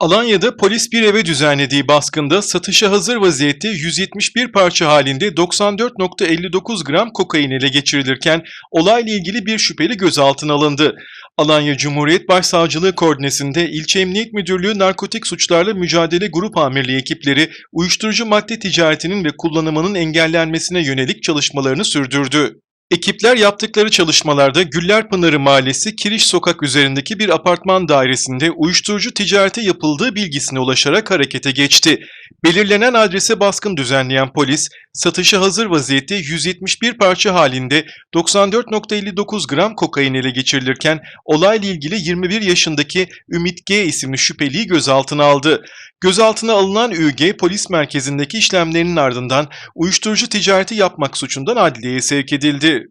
Alanya'da polis bir eve düzenlediği baskında satışa hazır vaziyette 171 parça halinde 94.59 gram kokain ele geçirilirken olayla ilgili bir şüpheli gözaltına alındı. Alanya Cumhuriyet Başsavcılığı koordinesinde İlçe Emniyet Müdürlüğü Narkotik Suçlarla Mücadele Grup Amirliği ekipleri uyuşturucu madde ticaretinin ve kullanımının engellenmesine yönelik çalışmalarını sürdürdü. Ekipler yaptıkları çalışmalarda Güllerpınarı Mahallesi Kiriş Sokak üzerindeki bir apartman dairesinde uyuşturucu ticareti yapıldığı bilgisine ulaşarak harekete geçti. Belirlenen adrese baskın düzenleyen polis, satışa hazır vaziyette 171 parça halinde 94.59 gram kokain ele geçirilirken olayla ilgili 21 yaşındaki Ümit G isimli şüpheliyi gözaltına aldı. Gözaltına alınan ÜG polis merkezindeki işlemlerinin ardından uyuşturucu ticareti yapmak suçundan adliyeye sevk edildi.